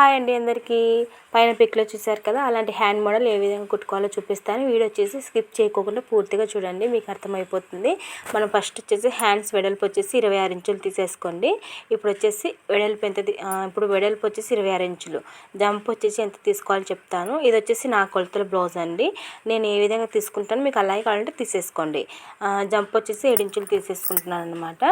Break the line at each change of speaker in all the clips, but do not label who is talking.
Hi అండి అందరికీ. పైన పిక్లో చూసారు కదా అలాంటి హ్యాండ్ మోడల్ ఏ విధంగా కుట్టుకోవాలో చూపిస్తాను. వీడియో వచ్చేసి స్కిప్ చేయకోకుండా పూర్తిగా చూడండి మీకు అర్థమైపోతుంది. మనం ఫస్ట్ వచ్చేసి హ్యాండ్స్ వెడల్పు వచ్చేసి ఇరవై ఆరు ఇంచులు తీసేసుకోండి. ఇప్పుడు వచ్చేసి వెడల్పు ఎంత ఇప్పుడు వెడల్పు వచ్చేసి ఇరవై ఆరు ఇంచులు. జంప్ వచ్చేసి ఎంత తీసుకోవాలో చెప్తాను. ఇది వచ్చేసి నా కొలతల బ్లౌజ్ అండి. నేను ఏ విధంగా తీసుకుంటాను మీకు అలాగే కావాలంటే తీసేసుకోండి. జంప్ వచ్చేసి ఏడు ఇంచులు తీసేసుకుంటున్నాను అనమాట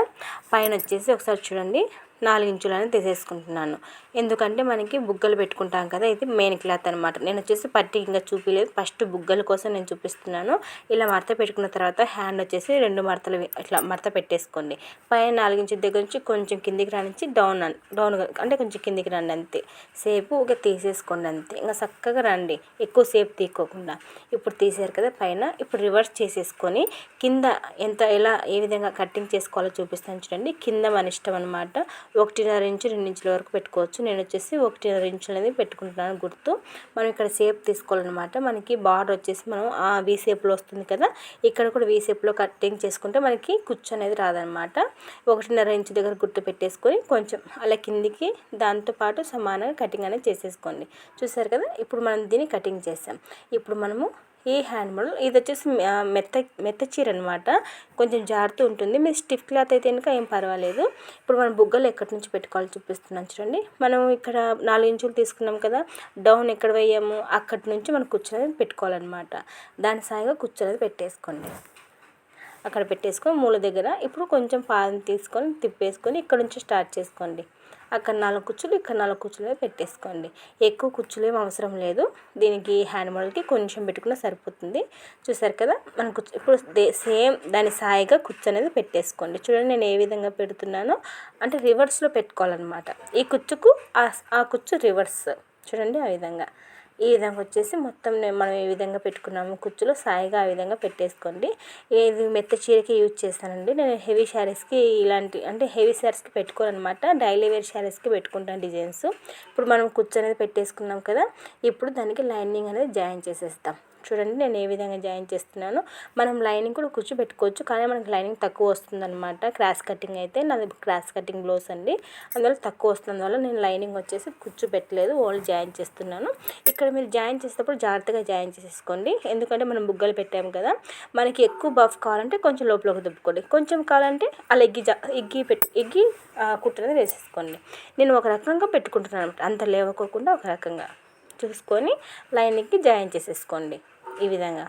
పైన వచ్చేసి ఒకసారి చూడండి. నాలుగు ఇంచులను తీసేసుకుంటున్నాను. ఎందుకంటే మనకి బుగ్గలు పెట్టుకుంటాం కదా ఇది మెయిన్ క్లాత్ అనమాట నేను వచ్చేసి పట్టి ఇంకా చూపించలేదు ఫస్ట్ బుగ్గల కోసం నేను చూపిస్తున్నాను. ఇలా మడత పెట్టుకున్న తర్వాత హ్యాండ్ వచ్చేసి రెండు మడతలు ఇట్లా మడత పెట్టేసుకోండి. పైన నాలుగు ఇంచుల దగ్గర నుంచి కొంచెం కిందికి రానించి డౌన్ డౌన్ అంటే కొంచెం కిందికి రండి అంతే. సేపు ఒక తీసేసుకోండి అంతే. ఇంకా చక్కగా రండి. ఎక్కువ సేపు తీసుకోకుండా ఇప్పుడు తీసారు కదా పైన ఇప్పుడు రివర్స్ చేసేసుకొని కింద ఎంత ఎలా ఏ విధంగా కటింగ్ చేసుకోవాలో చూపిస్తాను చూడండి. కింద మన ఇష్టం అనమాట ఒకటిన్నర ఇంచు రెండు ఇంచుల వరకు పెట్టుకోవచ్చు. నేను వచ్చేసి ఒకటిన్నర ఇంచులు అనేది పెట్టుకుంటున్నాను గుర్తు. మనం ఇక్కడ షేప్ తీసుకోవాలన్నమాట. మనకి బార్డర్ వచ్చేసి మనం ఆ వీ షేప్లో వస్తుంది కదా ఇక్కడ కూడా వీ షేప్లో కటింగ్ చేసుకుంటే మనకి కుచ్చు అనేది రాదనమాట ఒకటిన్నర ఇంచు దగ్గర గుర్తు పెట్టేసుకొని కొంచెం అలా కిందికి దాంతోపాటు సమానంగా కటింగ్ అనేది చేసేసుకోండి. చూసారు కదా ఇప్పుడు మనం దీన్ని కటింగ్ చేసాం. ఇప్పుడు మనము ఈ హ్యాండ్ మోడల్ ఇది వచ్చేసి మెత్త మెత్త చీర అనమాట కొంచెం జారుతూ ఉంటుంది. మీరు స్టిఫ్ క్లాత్ అయితే కనుక ఏం పర్వాలేదు. ఇప్పుడు మనం బుగ్గలు ఎక్కడి నుంచి పెట్టుకోవాలో చూపిస్తున్నాను చూడండి. మనం ఇక్కడ నాలుగు ఇంచులు తీసుకున్నాం కదా డౌన్ ఎక్కడ వేయము అక్కడి నుంచి మనం కూర్చునేది పెట్టుకోవాలన్నమాట. దాని సాయిగా కూర్చునేది పెట్టేసుకోండి. అక్కడ పెట్టేసుకొని మూల దగ్గర. ఇప్పుడు కొంచెం పాదం తీసుకొని తిప్పేసుకొని ఇక్కడ నుంచి స్టార్ట్ చేసుకోండి. అక్కడ నాలుగు కుచ్చులు ఇక్కడ నాలుగు కుచ్చులు పెట్టేసుకోండి. ఎక్కువ కుచ్చులు ఏం అవసరం లేదు. దీనికి హ్యాండ్ మోడల్కి కొంచెం పెట్టుకున్నా సరిపోతుంది. చూసారు కదా? మన కుచ్చు ఇప్పుడు సేమ్ దాని సాయిగా కుచ్చు అనేది పెట్టేసుకోండి. చూడండి నేను ఏ విధంగా పెడుతున్నానో. అంటే రివర్స్లో పెట్టుకోవాలన్నమాట. ఈ కుచ్చుకు ఆ కుచ్చు రివర్స్. చూడండి ఆ విధంగా. ఈ విధంగా వచ్చేసి మొత్తం మనం ఏ విధంగా పెట్టుకున్నాము. కుచ్చులో సాయిగా ఆ విధంగా పెట్టేసుకోండి. ఇది మెత్త చీరకి యూజ్ చేస్తానండి. నేను హెవీ శారీస్కి ఇలాంటి అంటే హెవీ శారీస్కి పెట్టుకోను అనమాట డైలీ వేర్ శారీస్కి పెట్టుకుంటాను డిజైన్స్. ఇప్పుడు మనం కుచ్చు అనేది పెట్టేసుకున్నాం కదా ఇప్పుడు దానికి లైనింగ్ అనేది జాయిన్ చేసేస్తాం. చూడండి నేను ఏ విధంగా జాయిన్ చేస్తున్నాను. మనం లైనింగ్ కూడా కూర్చోబెట్టుకోవచ్చు కానీ మనకి లైనింగ్ తక్కువ వస్తుందన్నమాట క్రాస్ కటింగ్ అయితే నాది క్రాస్ కటింగ్ బ్లౌజ్ అండి. అందువల్ల తక్కువ వస్తుంది. వల్ల నేను లైనింగ్ వచ్చేసి కూర్చోబెట్టలేదు ఓన్లీ జాయిన్ చేస్తున్నాను. ఇక్కడ మీరు జాయిన్ చేసేటప్పుడు జాగ్రత్తగా జాయిన్ చేసేసుకోండి. ఎందుకంటే మనం బుగ్గలు పెట్టాము కదా మనకి ఎక్కువ బఫ్ కావాలంటే కొంచెం లోపలికి దుప్పుకోండి కొంచెం కావాలంటే అలా ఎగ్గి జా ఎగ్గి పెట్టు ఎగ్గి కుట్టనేది వేసేసుకోండి. నేను ఒక రకంగా పెట్టుకుంటున్నాను అనమాట అంత లేవకోకుండా ఒక రకంగా. చూసుకొని లైన్కి జాయిన్ చేసేసుకోండి. ఈ విధంగా.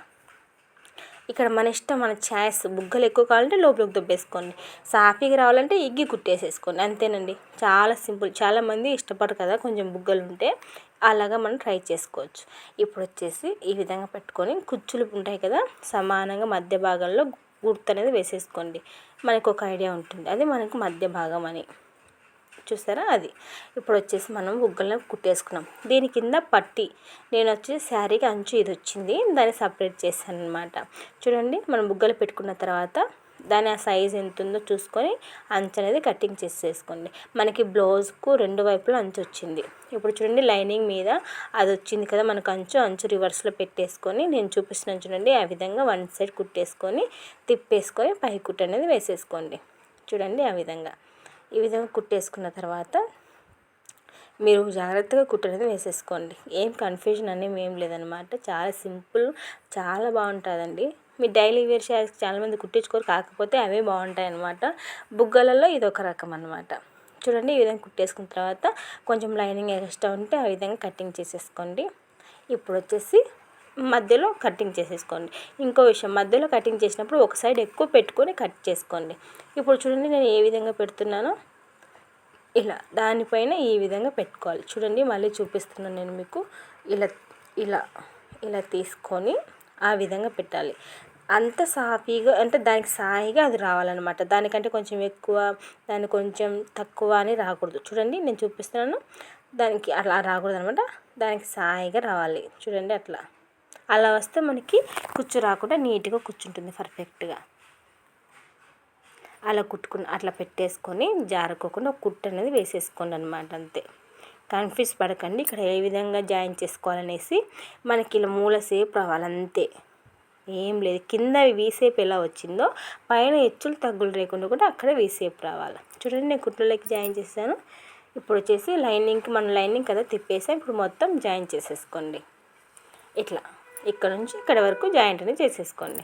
ఇక్కడ మన ఇష్టం మన ఛాయిస్. బుగ్గలు ఎక్కువ కావాలంటే లోపలికి దొబ్బేసుకోండి. సాఫీగా రావాలంటే ఇగ్గి కుట్టేసేసుకోండి. అంతేనండి. చాలా సింపుల్. చాలామంది ఇష్టపడరు కదా కొంచెం బుగ్గలు ఉంటే. అలాగా మనం ట్రై చేసుకోవచ్చు. ఇప్పుడు వచ్చేసి ఈ విధంగా పెట్టుకొని కుచ్చులు ఉంటాయి కదా సమానంగా మధ్య భాగంలో గుర్తు అనేది వేసేసుకోండి. మనకు ఒక ఐడియా ఉంటుంది. అది మనకు మధ్య భాగం అని. చూసారా? అది. ఇప్పుడు వచ్చేసి మనం బుగ్గలను కుట్టేసుకున్నాం. దీని కింద పట్టి నేను వచ్చేసి శారీకి అంచు ఇది వచ్చింది దాన్ని సపరేట్ చేశాను అనమాట చూడండి మనం బుగ్గలు పెట్టుకున్న తర్వాత దాని ఆ సైజ్ ఎంత ఉందో చూసుకొని అంచు అనేది కటింగ్ చేసేసుకోండి. మనకి బ్లౌజ్కు రెండు వైపులా అంచు వచ్చింది. ఇప్పుడు చూడండి లైనింగ్ మీద అది వచ్చింది కదా మనకు అంచు. అంచు రివర్స్లో పెట్టేసుకొని నేను చూపిస్తున్నాను చూడండి ఆ విధంగా వన్ సైడ్ కుట్టేసుకొని తిప్పేసుకొని పై కుట్టు అనేది వేసేసుకోండి. చూడండి ఆ విధంగా. ఈ విధంగా కుట్టేసుకున్న తర్వాత మీరు జాగ్రత్తగా కుట్టనేది వేసేసుకోండి. ఏం కన్ఫ్యూజన్ అనేది ఏం లేదనమాట చాలా సింపుల్ చాలా బాగుంటుందండి. మీ డైలీ వేర్ శారీస్ చాలామంది కుట్టించుకోరు. కాకపోతే అవే బాగుంటాయి అనమాట బుగ్గలలో ఇది ఒక రకం అనమాట చూడండి ఈ విధంగా కుట్టేసుకున్న తర్వాత కొంచెం లైనింగ్ ఎక్స్ట్రా ఉంటే ఆ విధంగా కటింగ్ చేసేసుకోండి. ఇప్పుడు వచ్చేసి మధ్యలో కటింగ్ చేసేసుకోండి. ఇంకో విషయం మధ్యలో కటింగ్ చేసినప్పుడు ఒక సైడ్ ఎక్కువ పెట్టుకొని కట్ చేసుకోండి. ఇప్పుడు చూడండి నేను ఏ విధంగా పెడుతున్నానో ఇలా దానిపైన ఈ విధంగా పెట్టుకోవాలి. చూడండి మళ్ళీ చూపిస్తున్నాను నేను మీకు. ఇలా ఇలా ఇలా తీసుకొని ఆ విధంగా పెట్టాలి. అంత సాఫీగా అంటే దానికి సాయిగా అది రావాలన్నమాట. దానికంటే కొంచెం ఎక్కువ దాని కొంచెం తక్కువ అని రాకూడదు. చూడండి నేను చూపిస్తున్నాను. దానికి అలా రాకూడదు అనమాట దానికి సాయిగా రావాలి. చూడండి అట్లా. అలా వస్తే మనకి కుచ్చు రాకుండా నీట్గా కూర్చుంటుంది పర్ఫెక్ట్గా. అలా కుట్టుకుని అట్లా పెట్టేసుకొని జారుకోకుండా ఒక కుట్టు అనేది వేసేసుకోండి అనమాట అంతే. కన్ఫ్యూజ్ పడకండి ఇక్కడ ఏ విధంగా జాయిన్ చేసుకోవాలనేసి మనకి ఇలా మూల సేపు రావాలి అంతే. ఏం లేదు కింద వీసేపు ఎలా వచ్చిందో పైన హెచ్చులు తగ్గులు లేకుండా కూడా అక్కడ వీసేపు రావాలి. చూడండి నేను కుట్లలోకి జాయిన్ చేశాను. ఇప్పుడు వచ్చేసి లైనింగ్కి మన లైనింగ్ కదా తిప్పేసాం ఇప్పుడు మొత్తం జాయిన్ చేసేసుకోండి. ఇట్లా. ఇక్కడ నుంచి ఇక్కడ వరకు జాయింట్ అనేది చేసేసుకోండి.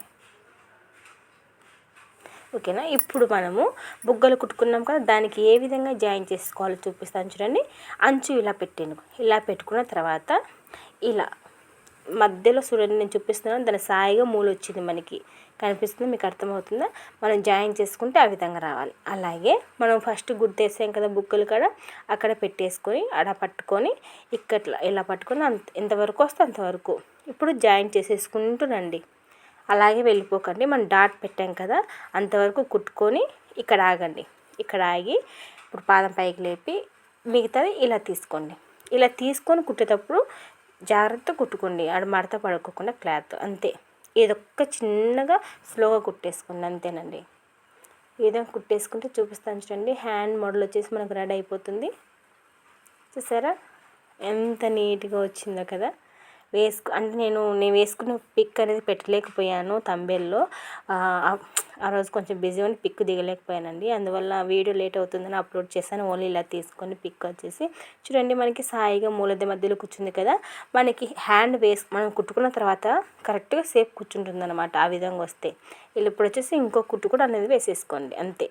ఓకేనా? ఇప్పుడు మనము బుగ్గలు కుట్టుకున్నాం కదా దానికి ఏ విధంగా జాయిన్ చేసుకోవాలో చూపిస్తాను చూడండి. అంచు ఇలా పెట్టాను ఇలా పెట్టుకున్న తర్వాత ఇలా మధ్యలో చూడండి నేను చూపిస్తున్నాను. దాని సాయిగా మూలు వచ్చింది మనకి. కనిపిస్తుంది మీకు అర్థమవుతుందా? మనం జాయిన్ చేసుకుంటే ఆ విధంగా రావాలి. అలాగే మనం ఫస్ట్ గుర్తేసాం కదా బుక్కులు కూడా? అక్కడ పెట్టేసుకొని అడ పట్టుకొని ఇక్కడ ఇలా పట్టుకొని అంత ఎంతవరకు వస్తే అంతవరకు. ఇప్పుడు జాయిన్ చేసేసుకుంటూ రండి. అలాగే వెళ్ళిపోకండి. మనం డాట్ పెట్టాం కదా అంతవరకు కుట్టుకొని ఇక్కడ ఆగండి. ఇక్కడ ఆగి ఇప్పుడు పాదం పైకి లేపి మిగతాది ఇలా తీసుకోండి. ఇలా తీసుకొని కుట్టేటప్పుడు జాగ్రత్త కుట్టుకోండి. ఆడ మడత పడుకోకుండా క్లాత్. అంతే. ఇదొక్క చిన్నగా స్లోగా కుట్టేసుకోండి. అంతేనండి. ఏదో కుట్టేసుకుంటే చూపిస్తాను చూడండి. హ్యాండ్ మోడల్ వచ్చేసి మనకు రెడీ అయిపోతుంది. చూసారా? ఎంత నీట్గా వచ్చిందో కదా. వేసుకు అంటే నేను నేను వేసుకున్న పిక్ అనేది పెట్టలేకపోయాను తంబేల్లో ఆ రోజు కొంచెం బిజీ అని పిక్ దిగలేకపోయానండి. అందువల్ల వీడియో లేట్ అవుతుందని అప్లోడ్ చేశాను. ఓన్లీ ఇలా తీసుకొని పిక్ వచ్చేసి చూడండి మనకి సాయిగా మూలద మధ్యలో కూర్చుంది కదా. మనకి హ్యాండ్ వేస్ మనం కుట్టుకున్న తర్వాత కరెక్ట్గా సేఫ్ కూర్చుంటుంది అనమాట ఆ విధంగా వస్తే. వీళ్ళు ఇప్పుడు వచ్చేసి ఇంకో కుట్టు కూడా అనేది వేసేసుకోండి. అంతే.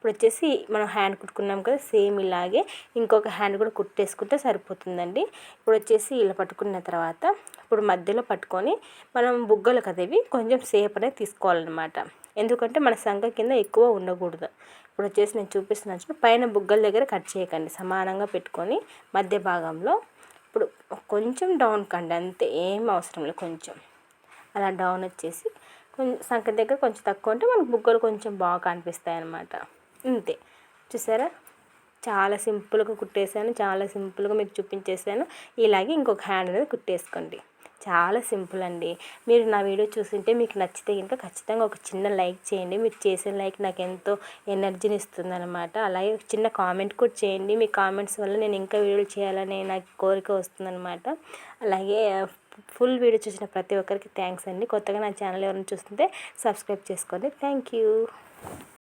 ఇప్పుడు వచ్చేసి మనం హ్యాండ్ కుట్టుకున్నాం కదా సేమ్ ఇలాగే ఇంకొక హ్యాండ్ కూడా కుట్టేసుకుంటే సరిపోతుందండి. ఇప్పుడు వచ్చేసి ఇలా పట్టుకున్న తర్వాత ఇప్పుడు మధ్యలో పట్టుకొని మనం బుగ్గలు కదా ఇవి కొంచెం సేపు అనేది తీసుకోవాలన్నమాట. ఎందుకంటే మన సంఖ కింద ఎక్కువ ఉండకూడదు. ఇప్పుడు వచ్చేసి నేను చూపిస్తున్నాను పైన బుగ్గల దగ్గర కట్ చేయకండి. సమానంగా పెట్టుకొని మధ్య భాగంలో ఇప్పుడు కొంచెం డౌన్ కండి అంతే ఏం అవసరం లేదు కొంచెం. అలా డౌన్ వచ్చేసి కొంచెం సంఖ దగ్గర కొంచెం తక్కువ ఉంటే మనకు బుగ్గలు కొంచెం బాగా కనిపిస్తాయి అన్నమాట ఇంతే చూసారా? చాలా సింపుల్గా కుట్టేసాను చాలా సింపుల్గా మీకు చూపించేసాను ఇలాగే ఇంకొక హ్యాండ్ అనేది కుట్టేసుకోండి. చాలా సింపుల్ అండి. మీరు నా వీడియో చూసింటే మీకు నచ్చితే కనుక ఖచ్చితంగా ఒక చిన్న లైక్ చేయండి. మీరు చేసే లైక్ నాకు ఎంతో ఎనర్జీని ఇస్తుంది అనమాట అలాగే చిన్న కామెంట్ కూడా చేయండి. మీ కామెంట్స్ వల్ల నేను ఇంకా వీడియోలు చేయాలనే నాకు కోరిక వస్తుందన్నమాట. అలాగే ఫుల్ వీడియో చూసిన ప్రతి ఒక్కరికి థ్యాంక్స్ అండి. కొత్తగా నా ఛానల్ ఎవరైనా చూస్తుంటే సబ్స్క్రైబ్ చేసుకోండి. Thank you.